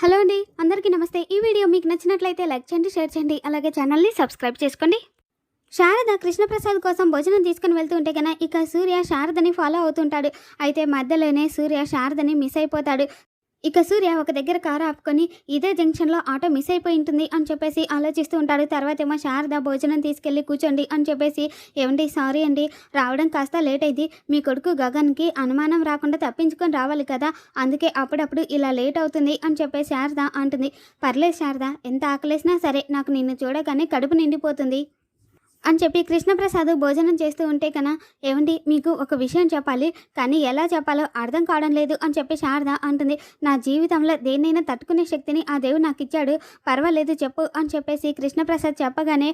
Hello అండి అందరికీ నమస్తే. ఈ వీడియో మీకు నచ్చినట్లయితే లైక్ చేయండి షేర్ చేయండి అలాగే ఛానల్ని సబ్స్క్రైబ్ చేసుకోండి. శారద కృష్ణప్రసాద్ కోసం భోజనం తీసుకుని వెళ్తుంటే కనుక ఇక సూర్య శారదని ఫాలో అవుతుంటాడు. అయితే మధ్యలోనే సూర్య శారదని మిస్ అయిపోతాడు. ఇక సూర్య ఒక దగ్గర కారు ఆపుకొని ఇదే జంక్షన్లో ఆటో మిస్ అయిపోయి ఉంటుంది అని చెప్పేసి ఆలోచిస్తూ ఉంటాడు. తర్వాత ఏమో శారద భోజనం తీసుకెళ్ళి కూర్చోండి అని చెప్పేసి ఏమండి సారీ అండి రావడం కాస్త లేట్ అయింది. మీ కొడుకు గగన్కి అనుమానం రాకుండా తప్పించుకొని రావాలి కదా అందుకే అప్పుడప్పుడు ఇలా లేట్ అవుతుంది అని చెప్పేసి శారద అంటుంది. పర్లేదు శారద ఎంత ఆకలేసినా సరే నాకు నిన్ను చూడగానే కడుపు నిండిపోతుంది. అని చెప్పి కృష్ణప్రసాద్ భోజనం చేస్తూ ఉంటే కన్నా ఏమండి మీకు ఒక విషయం చెప్పాలి. కానీ ఎలా చెప్పాలో అర్థం కావడం లేదు అని చెప్పి శారద అంటుంది. నా జీవితంలో దేన్నైనా తట్టుకునే శక్తిని ఆ దేవుడు నాకు ఇచ్చాడు పర్వాలేదు చెప్పు అని చెప్పేసి కృష్ణప్రసాద్ చెప్పగానే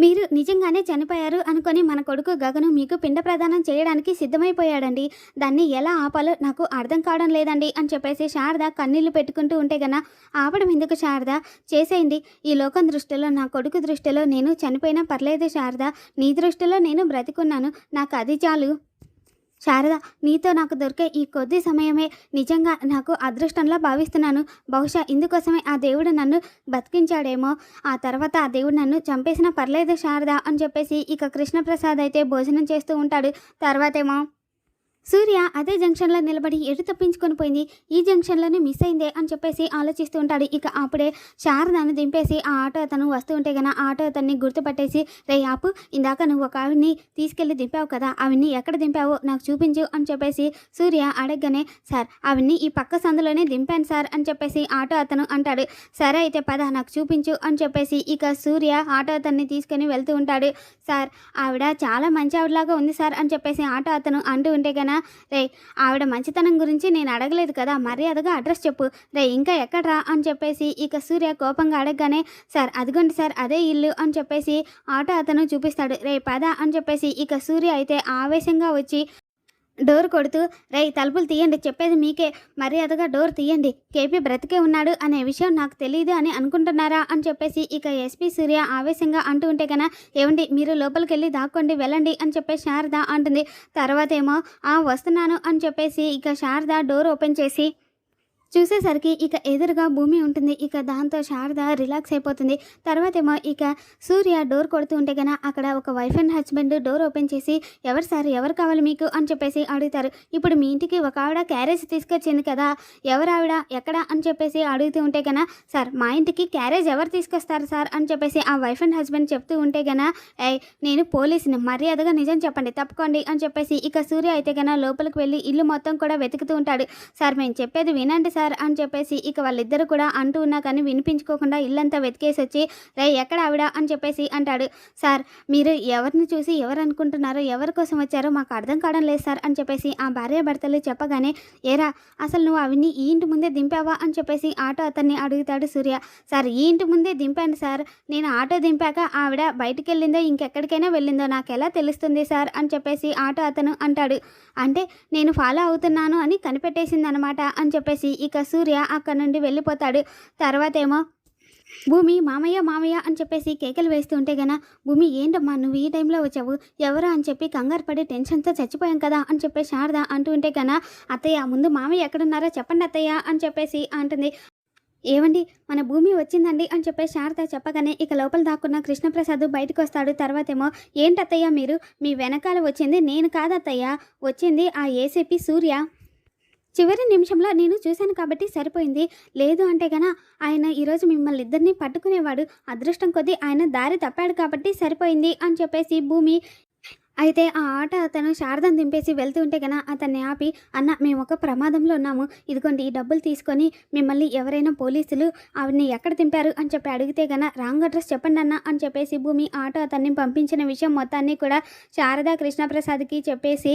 మీరు నిజంగానే చనిపోయారు అనుకొని మన కొడుకు గగను మీకు పిండ ప్రదానం చేయడానికి సిద్ధమైపోయాడండి. దాన్ని ఎలా ఆపాలో నాకు అర్థం కావడం లేదండి అని చెప్పేసి శారద కన్నీళ్ళు పెట్టుకుంటూ ఉంటే గన ఆపడం ఎందుకు శారద? చేసేయండి. ఈ లోకం దృష్టిలో నా కొడుకు దృష్టిలో నేను చనిపోయినా పర్లేదు శారద. నీ దృష్టిలో నేను బ్రతికున్నాను. నాకు అది చాలు. శారద నీతో నాకు దొరికే ఈ కొద్ది సమయమే నిజంగా నాకు అదృష్టంలా భావిస్తున్నాను. బహుశా ఇందుకోసమే ఆ దేవుడు నన్ను బతికించాడేమో. ఆ తర్వాత ఆ దేవుడు నన్ను చంపేసినా పర్లేదు శారద అని చెప్పేసి ఇక కృష్ణప్రసాద్ అయితే భోజనం చేస్తూ ఉంటాడు. తర్వాతేమో సూర్య అదే జంక్షన్లో నిలబడి ఎటు తప్పించుకొని పోయింది? ఈ జంక్షన్లోనే మిస్ అయిందే అని చెప్పేసి ఆలోచిస్తూ ఉంటాడు. ఇక అప్పుడే శారదను దింపేసి ఆ ఆటో అతను వస్తూ ఉంటే గన ఆటో అతన్ని గుర్తుపట్టేసి రే ఆపు ఇందాక నువ్వు ఒక ఆవిడ్ని తీసుకెళ్ళి దింపావు కదా ఆవిడ్ని ఎక్కడ దింపావో? నాకు చూపించు అని చెప్పేసి సూర్య అడగగానే సార్ ఆవిడ్ని ఈ పక్క సందులోనే దింపాను సార్ అని చెప్పేసి ఆటో అతను అంటాడు. సరే అయితే పద నాకు చూపించు అని చెప్పేసి ఇక సూర్య ఆటో అతన్ని తీసుకొని వెళ్తూ ఉంటాడు. సార్ ఆవిడ చాలా మంచి ఆవిడలాగా ఉంది సార్ అని చెప్పేసి ఆటో అతను అంటూ ఉంటే గన రే ఆవిడ మంచితనం గురించి నేను అడగలేదు కదా మర్యాదగా అడ్రస్ చెప్పు. రే ఇంకా ఎక్కడ్రా? అని చెప్పేసి ఇక సూర్య కోపంగా అడగగానే సార్ అదిగోండి సార్ అదే ఇల్లు అని చెప్పేసి ఆటో అతను చూపిస్తాడు. రే పద అని చెప్పేసి ఇక సూర్య అయితే ఆవేశంగా వచ్చి డోర్ కొడుతూ రై తలుపులు తీయండి చెప్పేది మీకే. మర్యాదగా డోర్ తీయండి. కేపీ బ్రతికే ఉన్నాడు అనే విషయం నాకు తెలియదు అని అనుకుంటున్నారా? అని చెప్పేసి ఇక ఎస్పీ సూర్య ఆవేశంగా అంటూ ఉంటే కన్నా ఏమండి మీరు లోపలికి వెళ్ళి దాక్కోండి వెళ్ళండి అని చెప్పేసి శారద అంటుంది. తర్వాత ఏమో ఆ వస్తున్నాను అని చెప్పేసి ఇక శారద డోర్ ఓపెన్ చేసి చూసేసరికి ఇక ఎదురుగా భూమి ఉంటుంది. ఇక దాంతో శారద రిలాక్స్ అయిపోతుంది. తర్వాత ఏమో ఇక సూర్య డోర్ కొడుతూ ఉంటే గన అక్కడ ఒక wife and husband door open చేసి ఎవరు సార్? ఎవరు కావాలి మీకు? అని చెప్పేసి అడుగుతారు. ఇప్పుడు మీ ఇంటికి ఒక ఆవిడ క్యారేజ్ తీసుకొచ్చింది కదా ఎవరు ఆవిడ? ఎక్కడ? అని చెప్పేసి అడుగుతూ ఉంటే గన సార్ మా ఇంటికి క్యారేజ్ ఎవరు తీసుకొస్తారు సార్? అని చెప్పేసి ఆ వైఫ్ అండ్ హస్బెండ్ చెప్తూ ఉంటే గన ఏయ్ నేను పోలీసుని. మర్యాదగా నిజం చెప్పండి. తప్పుకోండి. అని చెప్పేసి ఇక సూర్య అయితే గన లోపలికి వెళ్ళి ఇల్లు మొత్తం కూడా వెతుకుతూ ఉంటాడు. సార్ మేము చెప్పేది వినండి సార్. అని చెప్పేసి ఇక వాళ్ళిద్దరు కూడా అంటూ ఉన్నా కానీ వినిపించుకోకుండా ఇల్లంతా వెతికేసి వచ్చి రే ఎక్కడ ఆవిడ? అని చెప్పేసి అంటాడు. సార్ మీరు ఎవరిని చూసి ఎవరు అనుకుంటున్నారో ఎవరి కోసం వచ్చారో మాకు అర్థం కావడం లేదు సార్ అని చెప్పేసి ఆ భార్య భర్తలు చెప్పగానే ఏరా అసలు నువ్వు అవిని ఈ ఇంటి ముందే దింపావా? అని చెప్పేసి ఆటో అతన్ని అడుగుతాడు సూర్య. సార్ ఈ ఇంటి ముందే దింపాను సార్. నేను ఆటో దింపాక ఆవిడ బయటికి వెళ్ళిందో ఇంకెక్కడికైనా వెళ్ళిందో నాకు ఎలా తెలుస్తుంది సార్? అని చెప్పేసి ఆటో అతను అంటాడు. అంటే నేను ఫాలో అవుతున్నాను అని కనిపెట్టేసింది అనమాట అని చెప్పేసి ఇక ఇక సూర్య అక్కడ నుండి వెళ్ళిపోతాడు. తర్వాత ఏమో భూమి మామయ్య మామయ్య అని చెప్పేసి కేకలు వేస్తూ ఉంటే గన భూమి ఏంటమ్మా నువ్వు ఈ టైంలో వచ్చావు? ఎవరా? అని చెప్పి కంగారు పడి టెన్షన్తో చచ్చిపోయాం కదా అని చెప్పి శారద అంటూ ఉంటే గన అత్తయ్య ముందు మామయ్య ఎక్కడున్నారో చెప్పండి అత్తయ్య అని చెప్పేసి అంటుంది. ఏమండి మన భూమి వచ్చిందండి అని చెప్పి శారద చెప్పగానే ఇక లోపల దాక్కున్న కృష్ణప్రసాద్ బయటకు వస్తాడు తర్వాతేమో ఏంటత్తయ్య మీరు? మీ వెనకాల వచ్చింది నేను కాదత్తయ్య. వచ్చింది ఆ ఏసీపీ సూర్య. చివరి నిమిషంలో నేను చూశాను కాబట్టి సరిపోయింది. లేదు అంటే గన ఆయన ఈరోజు మిమ్మల్ని ఇద్దరిని పట్టుకునేవాడు. అదృష్టం కొద్దీ ఆయన దారి తప్పాడు కాబట్టి సరిపోయింది అని చెప్పేసి భూమి అయితే ఆ ఆట అతను శారదం దింపేసి వెళ్తూ ఉంటే గన అతన్ని ఆపి అన్న మేము ఒక ప్రమాదంలో ఉన్నాము. ఇదిగోండి ఈ డబ్బులు తీసుకొని మిమ్మల్ని ఎవరైనా పోలీసులు ఆవిడ్ని ఎక్కడ దింపారు? అని చెప్పి అడిగితే గన రాంగ్ అడ్రస్ చెప్పండి అన్న అని చెప్పేసి భూమి ఆటో అతన్ని పంపించిన విషయం మొత్తాన్ని కూడా శారదా కృష్ణప్రసాద్కి చెప్పేసి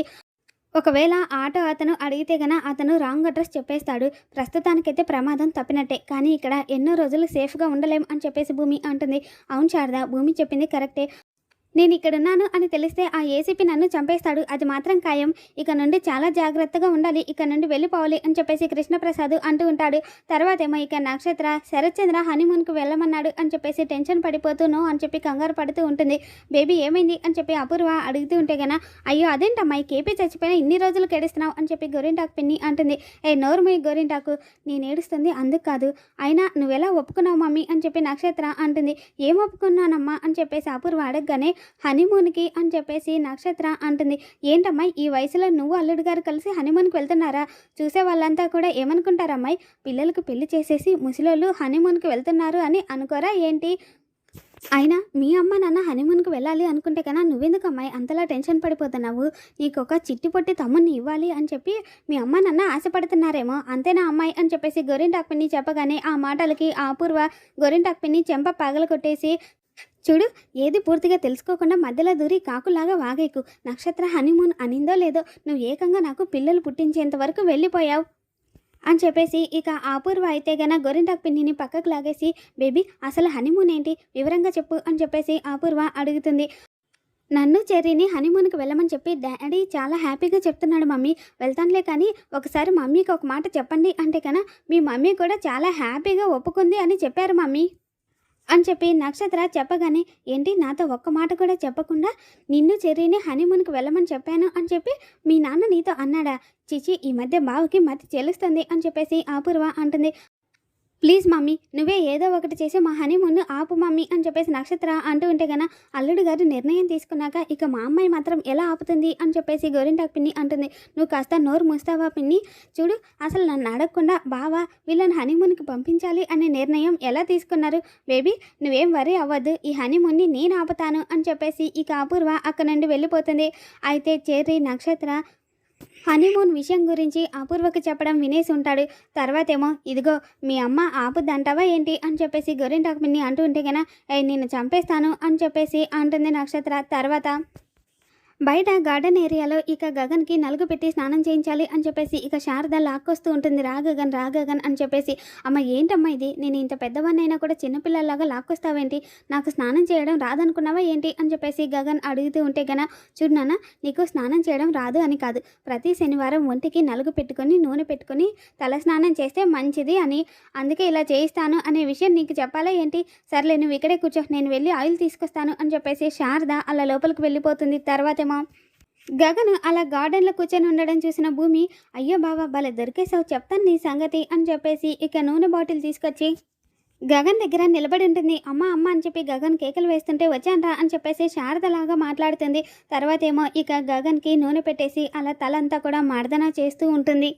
ఒకవేళ ఆటో అతను అడిగితే గన అతను రాంగ్ అడ్రస్ చెప్పేస్తాడు. ప్రస్తుతానికైతే ప్రమాదం తప్పినట్టే. కానీ ఇక్కడ ఎన్నో రోజులు సేఫ్గా ఉండలేం అని చెప్పేసి భూమి అంటుంది. అవును శారద భూమి చెప్పింది కరెక్టే. నేను ఇక్కడున్నాను అని తెలిస్తే ఆ ఏసీపీ నన్ను చంపేస్తాడు. అది మాత్రం ఖాయం. ఇక నుండి చాలా జాగ్రత్తగా ఉండాలి. ఇక నుండి వెళ్ళిపోవాలి అని చెప్పేసి కృష్ణప్రసాద్ అంటూ ఉంటాడు. తర్వాతేమో ఇక నక్షత్ర శరత్చంద్ర హనీమూన్కి వెళ్ళమన్నాడు అని చెప్పేసి టెన్షన్ పడిపోతూ నో అని చెప్పి కంగారు పడుతూ ఉంటుంది. బేబీ ఏమైంది అని చెప్పి అపూర్వ అడుగుతూ ఉంటే గన అయ్యో అదేంటమ్మా ఈ కేపీ చచ్చిపోయినా ఇన్ని రోజులు కేడుస్తున్నావు? అని చెప్పి గోరింటాకు పిన్ని అంటుంది. ఏ నోరు మీ గోరింటాకు. నేను ఏడుస్తుంది అందుకు కాదు. అయినా నువ్వెలా ఒప్పుకున్నావు మమ్మీ? అని చెప్పి నక్షత్ర అంటుంది. ఏం ఒప్పుకున్నానమ్మా? అని చెప్పేసి అపూర్వ అడగగానే హనీమూన్కి అని చెప్పేసి నక్షత్ర అంటుంది. ఏంటమ్మా ఈ వయసులో నువ్వు అల్లుడు గారు కలిసి హనీమూన్కి వెళ్తున్నారా? చూసే వాళ్ళంతా కూడా ఏమనుకుంటారమ్మాయి పిల్లలకు పెళ్ళి చేసేసి ముసలోళ్ళు హనీమూన్కి వెళ్తున్నారు అని అనుకోరా ఏంటి? అయినా మీ అమ్మ నాన్న హనీమూన్కి వెళ్ళాలి అనుకుంటే కన్నా నువ్వెందుకు అమ్మాయి అంతలా టెన్షన్ పడిపోతున్నావు? నీకు ఒక చిట్టి పొట్టి తమ్ముడిని ఇవ్వాలి అని చెప్పి మీ అమ్మ నాన్న ఆశపడుతున్నారేమో. అంతేనా అమ్మాయి? అని చెప్పేసి గోరింటాక్ పిన్ని చెప్పగానే ఆ మాటలకి ఆ అపూర్వ గోరింటాక్ పిన్ని చెంప పగల కొట్టేసి చూడు ఏది పూర్తిగా తెలుసుకోకుండా మధ్యలో దూరి కాకులాగా వాగేకు. నక్షత్ర హనీమూన్ అనిందో లేదో నువ్వు ఏకంగా నాకు పిల్లలు పుట్టించేంత వరకు వెళ్ళిపోయావు అని చెప్పేసి ఇక అపూర్వ అయితే గన గొరింటాక్ పిన్నిని పక్కకు లాగేసి బేబీ అసలు హనీమూన్ ఏంటి? వివరంగా చెప్పు అని చెప్పేసి అపూర్వ అడుగుతుంది. నన్ను చెర్రీని హనీమూన్కి వెళ్ళమని చెప్పి డాడీ చాలా హ్యాపీగా చెప్తున్నాడు మమ్మీ. వెళ్తానులే కానీ ఒకసారి మమ్మీకి ఒక మాట చెప్పండి అంటే కన మీ మమ్మీ కూడా చాలా హ్యాపీగా ఒప్పుకుంది అని చెప్పారు మమ్మీ. అని చెప్పి నక్షత్ర చెప్పగానే ఏంటి నాతో ఒక్క మాట కూడా చెప్పకుండా నిన్ను చెర్రీని హనీమూన్కి వెళ్ళమని చెప్పాను అని చెప్పి మీ నాన్న నీతో అన్నాడా. చిచి ఈ మధ్య బావుకి మతి చెల్లుస్తుంది అని చెప్పేసి అపూర్వ అంటుంది. ప్లీజ్ మమ్మీ నువ్వే ఏదో ఒకటి చేసి మా హనీమూన్ ఆపు మమ్మీ అని చెప్పేసి నక్షత్ర అంటూ ఉంటే గన అల్లుడు గారు నిర్ణయం తీసుకున్నాక ఇక మా అమ్మాయి మాత్రం ఎలా ఆపుతుంది అని చెప్పేసి గోరింటాకు పిన్ని అంటుంది. నువ్వు కాస్త నోరు మూస్తావా పిన్ని? చూడు అసలు నన్ను అడగకుండా బావా వీళ్ళని హనీమూన్కి పంపించాలి అనే నిర్ణయం ఎలా తీసుకున్నారు? బేబీ నువ్వేం వరి అవ్వద్దు. ఈ హనీమూన్ని నేను ఆపుతాను అని చెప్పేసి ఇక అపూర్వ అక్కడ నుండి వెళ్ళిపోతుంది. అయితే చెర్రీ నక్షత్ర హనీమూన్ విషయం గురించి అపూర్వకు చెప్పడం వినేసి ఉంటాడు. తర్వాతేమో ఇదిగో మీ అమ్మ ఆపుద్దంటావా ఏంటి? అని చెప్పేసి గొరింటాకు అంటూ ఉంటే కన్నా నేను చంపేస్తాను అని చెప్పేసి అంటుంది నక్షత్ర. తర్వాత బయట గార్డెన్ ఏరియాలో ఇక గగన్కి నలుగు పెట్టి స్నానం చేయించాలి అని చెప్పేసి ఇక శారద లాక్కొస్తూ ఉంటుంది. రా గగన్ రా గగన్ అని చెప్పేసి అమ్మ ఏంటమ్మా ఇది? నేను ఇంత పెద్దవాన్నైనా కూడా చిన్నపిల్లలాగా లాక్కొస్తావేంటి? నాకు స్నానం చేయడం రాదనుకున్నావా ఏంటి? అని చెప్పేసి గగన్ అడుగుతూ ఉంటే గన చూడు నాన్న నీకు స్నానం చేయడం రాదు అని కాదు. ప్రతి శనివారం ఒంటికి నలుగు పెట్టుకొని నూనె పెట్టుకొని తల స్నానం చేస్తే మంచిది అని. అందుకే ఇలా చేయిస్తాను అనే విషయం నీకు చెప్పాలా ఏంటి? సర్లే నువ్వు ఇక్కడే కూర్చో నేను వెళ్ళి ఆయిల్ తీసుకొస్తాను అని చెప్పేసి శారద అలా లోపలికి వెళ్ళిపోతుంది. తర్వాత తర్వాతేమో గగన్ అలా గార్డెన్లో కూర్చొని ఉండడం చూసిన భూమి అయ్యో బావా భలే దొరికేసావు చెప్తాను నీ సంగతి అని చెప్పేసి ఇక నూనె బాటిల్ తీసుకొచ్చి గగన్ దగ్గర నిలబడి ఉంటుంది. అమ్మ అమ్మ అని చెప్పి గగన్ కేకలు వేస్తుంటే వచ్చాంట అని చెప్పేసి శారదలాగా మాట్లాడుతుంది. తర్వాత ఏమో ఇక గగన్కి నూనె పెట్టేసి అలా తలంతా కూడా మర్దన చేస్తూ ఉంటుంది.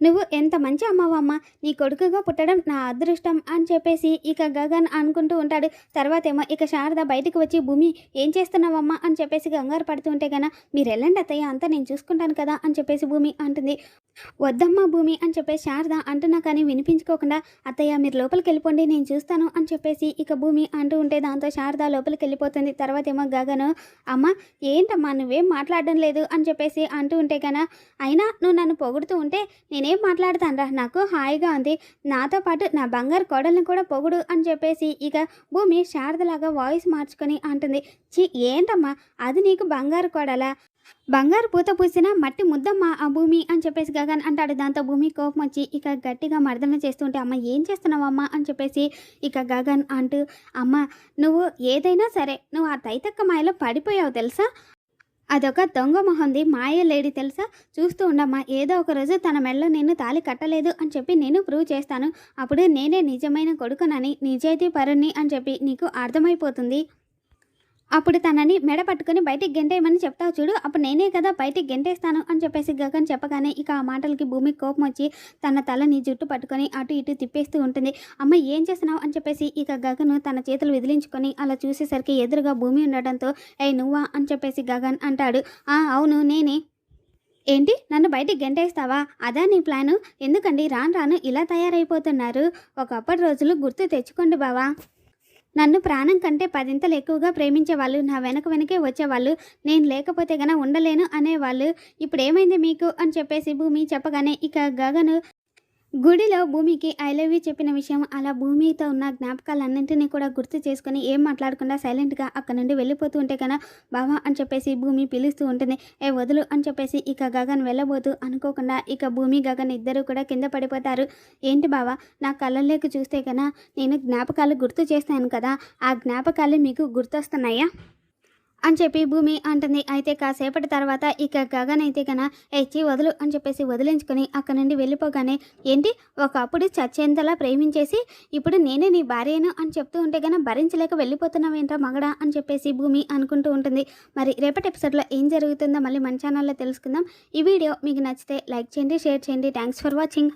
నువ్వు ఎంత మంచి అమ్మవమ్మ నీ కొడుకుగా పుట్టడం నా అదృష్టం అని చెప్పేసి ఇక గగన్ అనుకుంటూ ఉంటాడు. తర్వాత ఏమో ఇక శారద బయటకు వచ్చి భూమి ఏం చేస్తున్నావమ్మా అని చెప్పేసి కంగారు పడుతూ ఉంటే గన మీరు వెళ్ళండి అత్తయ్య అంతా నేను చూసుకుంటాను కదా అని చెప్పేసి భూమి అంటుంది. వద్దమ్మా భూమి అని చెప్పేసి శారద అంటున్నా కానీ వినిపించుకోకుండా అత్తయ్య మీరు లోపలికి వెళ్ళిపోండి నేను చూస్తాను అని చెప్పేసి ఇక భూమి అంటూ ఉంటే దాంతో శారద లోపలికి వెళ్ళిపోతుంది. తర్వాత ఏమో గగను అమ్మ ఏంటమ్మా? నువ్వేం మాట్లాడడం లేదు అని చెప్పేసి అంటూ ఉంటే గన అయినా నువ్వు నన్ను పొగుడుతూ ఉంటే నేను మాట్లాడతానరా? నాకు హాయిగా ఉంది. నాతో పాటు నా బంగారు కోడల్ని కూడా పొగుడు అని చెప్పేసి ఇక భూమి శారదలాగా వాయిస్ మార్చుకొని అంటుంది. చి ఏంటమ్మా? అది నీకు బంగారు కోడలా? బంగారు పూత పూసిన మట్టి ముద్దమ్మ ఆ భూమి అని చెప్పేసి గగన్ అంటాడు. దాంతో భూమి కోపం వచ్చి ఇక గట్టిగా మర్దన చేస్తుంటే అమ్మ ఏం చేస్తున్నావమ్మా అని చెప్పేసి ఇక గగన్ అంటూ అమ్మ నువ్వు ఏదైనా సరే నువ్వు ఆ తైతక్క మాయలో పడిపోయావు తెలుసా? అదొక దొంగ మొహంది. మాయ లేడీ తెలుసా? చూస్తూ ఉండమ్మా ఏదో ఒక రోజు తన మెడలో నేను తాలి కట్టలేదు అని చెప్పి నేను ప్రూవ్ చేస్తాను. అప్పుడు నేనే నిజమైన కొడుకునని నిజాయితీ పరుణ్ణి అని చెప్పి నీకు అర్థమైపోతుంది. అప్పుడు తనని మెడ పట్టుకొని బయటికి గెంటేయమని చెప్తావు చూడు. అప్పుడు నేనే కదా బయటికి గెంటేస్తాను అని చెప్పేసి గగన్ చెప్పగానే ఇక ఆ మాటలకి భూమికి కోపం వచ్చి తన తలని జుట్టు పట్టుకొని అటు ఇటు తిప్పేస్తూ ఉంటుంది. అమ్మ ఏం చేస్తున్నావు అని చెప్పేసి ఇక గగన్ తన చేతులు విదిలించుకొని అలా చూసేసరికి ఎదురుగా భూమి ఉండడంతో ఏ నువ్వా? అని చెప్పేసి గగన్ అంటాడు. ఆ అవును నేనే. ఏంటి? నన్ను బయటికి గెంటేస్తావా? అదా నీ ప్లాను? ఎందుకండి? రాను రాను ఇలా తయారైపోతున్నారు. ఒకప్పటి రోజులు గుర్తు తెచ్చుకోండి బావా. నన్ను ప్రాణం కంటే పదింతలు ఎక్కువగా ప్రేమించేవాళ్ళు నా వెనక వెనకే వచ్చేవాళ్ళు నేను లేకపోతే గన ఉండలేను అనేవాళ్ళు. ఇప్పుడు ఏమైంది మీకు? అని చెప్పేసి భూమి చెప్పగానే ఇక గగను గుడిలో భూమికి ఐ లవ్ యూ చెప్పిన విషయం అలా భూమితో ఉన్న జ్ఞాపకాలన్నింటినీ కూడా గుర్తు చేసుకుని ఏం మాట్లాడకుండా సైలెంట్గా అక్కడ నుండి వెళ్ళిపోతూ ఉంటే కన్నా బావా అని చెప్పేసి భూమి పిలుస్తూ ఉంటుంది. ఏ వదులు అని చెప్పేసి ఇక గగన్ వెళ్ళబోతూ అనుకోకుండా ఇక భూమి గగన్ ఇద్దరు కూడా కింద పడిపోతారు. ఏంటి బావా నా కళ్ళల్లోకి చూస్తే కన్నా నేను జ్ఞాపకాలు గుర్తు చేస్తాను కదా ఆ జ్ఞాపకాలు మీకు గుర్తొస్తున్నాయా? అని చెప్పి భూమి అంటుంది. అయితే కాసేపటి తర్వాత ఇక గగన్ అయితే కన ఎచ్చి వదులు అని చెప్పేసి వదిలించుకొని అక్కడ నుండి వెళ్ళిపోగానే ఏంటి ఒకప్పుడు చచ్చేంతలా ప్రేమించేసి ఇప్పుడు నేనే నీ భార్యను అని చెప్తూ ఉంటే కన్నా భరించలేక వెళ్ళిపోతున్నావేంట్రా మగడా అని చెప్పేసి భూమి అనుకుంటూ ఉంటుంది. మరి రేపటి ఎపిసోడ్లో ఏం జరుగుతుందో మళ్ళీ మన ఛానల్లో తెలుసుకుందాం. ఈ వీడియో మీకు నచ్చితే లైక్ చేయండి షేర్ చేయండి. Thanks for watching.